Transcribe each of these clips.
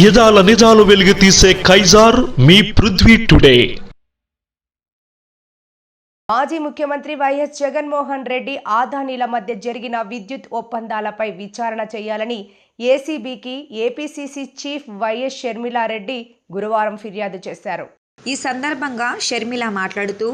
యదాల నిజాలు వెలుగు తీసే కైజార్ మీ పృథ్వీ టుడే. మాజీ ముఖ్యమంత్రి వైఎస్ జగన్మోహన్ రెడ్డి ఆదానీల మధ్య జరిగిన విద్యుత్ ఒప్పందాలపై విచారణ చేయాలని ఏసీబీకి ఏపీసీసీ చీఫ్ వైఎస్ షర్మిలారెడ్డి గురువారం ఫిర్యాదు చేశారు. ఈ సందర్భంగా షర్మిల మాట్లాడుతూ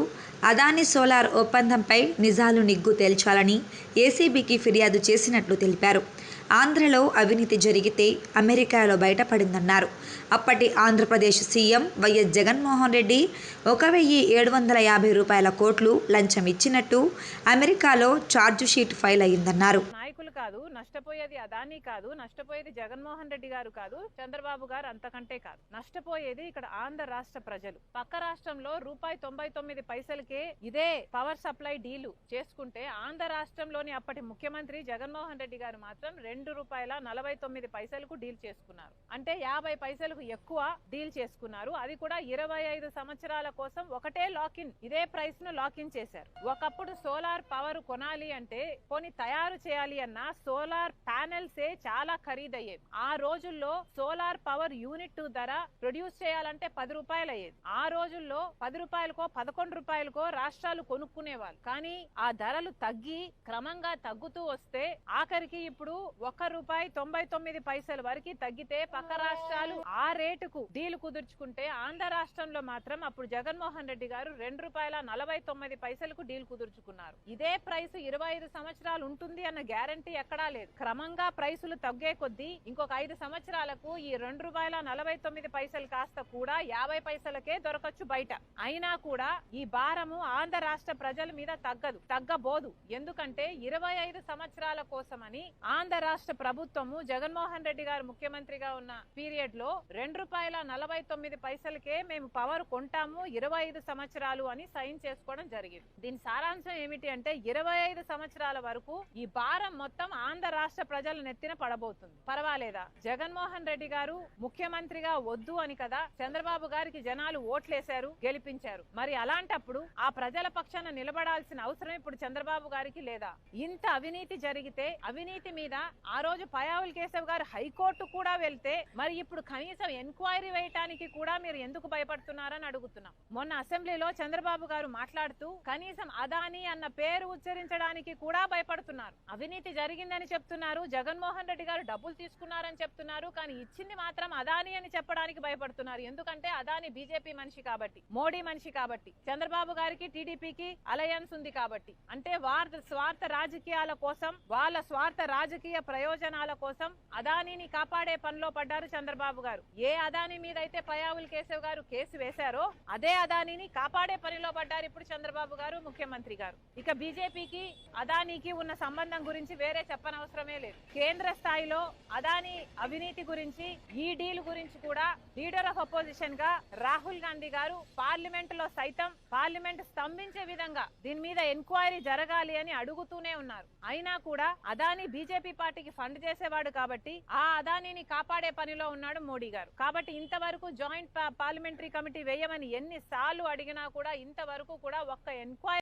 అదాని సోలార్ ఒప్పందంపై నిజాలు నిగ్గు తేల్చాలని ఏసీబీకి ఫిర్యాదు చేసినట్లు తెలిపారు. ఆంధ్రలో అవినీతి జరిగితే అమెరికాలో బయటపడిందన్నారు. అప్పటి Andhra Pradesh CM Y S Jaganmohan Reddy ఒక వెయ్యి ఏడు వందల యాభై రూపాయల కోట్లు లంచం ఇచ్చినట్టు అమెరికాలో ఛార్జ్ షీట్ ఫైల్ అయిందన్నారు కాదు నష్టపోయేది అదానీ కాదు నష్టపోయేది జగన్మోహన్ రెడ్డి గారు కాదు చంద్రబాబు గారు అంతకంటే కాదు. నష్టపోయేది ఇక్కడ ఆంధ్ర రాష్ట్ర ప్రజలు. పక్క రాష్ట్రంలో రూపాయి తొంభై తొమ్మిది పైసలకే ఇదే పవర్ సప్లై డీలు చేసుకుంటే ఆంధ్ర రాష్ట్రంలోని అప్పటి ముఖ్యమంత్రి జగన్మోహన్ రెడ్డి గారు మాత్రం రెండు రూపాయల నలభై తొమ్మిది పైసలకు డీల్ చేసుకున్నారు. అంటే యాభై పైసలకు ఎక్కువ డీల్ చేసుకున్నారు. అది కూడా ఇరవై ఐదు సంవత్సరాల కోసం ఒకటే లాకిన్. ఇదే ప్రైస్ను లాకిన్ చేశారు. ఒకప్పుడు సోలార్ పవర్ కొనాలి అంటే కొని తయారు చేయాలి అన్న సోలార్ ప్యానెల్సే చాలా ఖరీదయ్యేవి ఆ రోజుల్లో సోలార్ పవర్ యూనిట్ ధర ప్రొడ్యూస్ చేయాలంటే పది రూపాయలు అయ్యేది ఆ రోజుల్లో పది రూపాయలకో పదకొండు రూపాయలకో రాష్ట్రాలు కొనుక్కునేవాళ్ళు. కానీ ఆ ధరలు తగ్గి క్రమంగా తగ్గుతూ వస్తే ఆఖరికి ఇప్పుడు ఒక్క రూపాయి తొంభై తొమ్మిది పైసల వరకు తగ్గితే పక్క రాష్ట్రాలు ఆ రేటుకు డీల్ కుదుర్చుకుంటే ఆంధ్ర రాష్ట్రంలో మాత్రం అప్పుడు జగన్మోహన్ రెడ్డి గారు రెండు రూపాయల నలభై తొమ్మిది పైసలకు డీల్ కుదుర్చుకున్నారు. ఇదే ప్రైస్ ఇరవై ఐదు సంవత్సరాలు ఉంటుంది అన్న గ్యారంటీ ఎక్కడా లేదు. క్రమంగా ప్రైసులు తగ్గే కొద్దీ ఇంకొక ఐదు సంవత్సరాలకు ఈ రెండు రూపాయల నలభై తొమ్మిది పైసలు కాస్త కూడా యాభై పైసలకే దొరకచ్చు బయట. అయినా కూడా ఈ భారము ఆంధ్ర రాష్ట్ర ప్రజల మీద తగ్గదు తగ్గబోదు. ఎందుకంటే ఇరవై ఐదు సంవత్సరాల కోసమని ఆంధ్ర రాష్ట్ర ప్రభుత్వము జగన్మోహన్ రెడ్డి గారు ముఖ్యమంత్రిగా ఉన్న పీరియడ్లో రెండు రూపాయల నలభై తొమ్మిది పైసలకే మేము పవర్ కొంటాము ఇరవై ఐదు సంవత్సరాలు అని సైన్ చేసుకోవడం జరిగింది. దీని సారాంశం ఏమిటి అంటే ఇరవై ఐదు సంవత్సరాల వరకు ఈ భారం మొత్తం ఆంధ్ర రాష్ట్ర ప్రజల నెత్తిన పడబోతుంది. పర్వాలేదా? జగన్మోహన్ రెడ్డి గారు ముఖ్యమంత్రిగా వద్దు అని కదా చంద్రబాబు గారికి జనాలు ఓట్లేశారు గెలిపించారు. మరి అలాంటప్పుడు ఆ ప్రజల పక్షాన నిలబడాల్సిన అవసరం ఇప్పుడు చంద్రబాబు గారికి లేదా? ఇంత అవినీతి జరిగితే అవినీతి మీద ఆ రోజు పయావుల్ కేశవ్ గారు హైకోర్టు కూడా వెళ్తే మరి ఇప్పుడు కనీసం ఎంక్వైరీ వేయటానికి కూడా మీరు ఎందుకు భయపడుతున్నారని అడుగుతున్నాం. మొన్న అసెంబ్లీలో చంద్రబాబు గారు మాట్లాడుతూ కనీసం అదాని అన్న పేరు ఉచ్చరించడానికి కూడా భయపడుతున్నారు. అవినీతి జరిగి జరిగిందని చెప్తున్నారు. జగన్మోహన్ రెడ్డి గారు డబ్బులు తీసుకున్నారని చెప్తున్నారు. కానీ ఇచ్చింది మాత్రం అదాని అని చెప్పడానికి భయపడుతున్నారు. ఎందుకంటే అదాని బీజేపీ మనిషి కాబట్టి మోడీ మనిషి కాబట్టి చంద్రబాబు గారికి టీడీపీకి అలయన్స్ ఉంది కాబట్టి. అంటే వారి స్వార్థ రాజకీయాల కోసం వాళ్ళ స్వార్థ రాజకీయ ప్రయోజనాల కోసం అదానిని కాపాడే పనిలో పడ్డారు చంద్రబాబు గారు. ఏ అదాని మీద అయితే పయావుల్ కేశవ్ గారు కేసు వేశారో అదే అదానిని కాపాడే పనిలో పడ్డారు ఇప్పుడు చంద్రబాబు గారు ముఖ్యమంత్రి గారు. ఇక బీజేపీకి అదానీకి ఉన్న సంబంధం గురించి వేరే చెప్పనవసరమే లేదు. కేంద్ర స్థాయిలో అదాని అవినీతి గురించి ఈ డీల్ గురించి కూడా లీడర్ ఆఫ్ అపోజిషన్గా రాహుల్ గాంధీ గారు పార్లమెంట్లో సైతం పార్లమెంట్ స్తంభించే విధంగా దీని మీద ఎంక్వైరీ జరగాలి అని అడుగుతూనే ఉన్నారు. అయినా కూడా అదాని బీజేపీ పార్టీకి ఫండ్ చేసేవాడు కాబట్టి ఆ అదానిని కాపాడే పనిలో ఉన్నాడు మోడీ గారు. కాబట్టి ఇంతవరకు జాయింట్ పార్లమెంటరీ కమిటీ వేయమని ఎన్నిసార్లు అడిగినా కూడా ఇంతవరకు కూడా ఒక్క ఎంక్వైరీ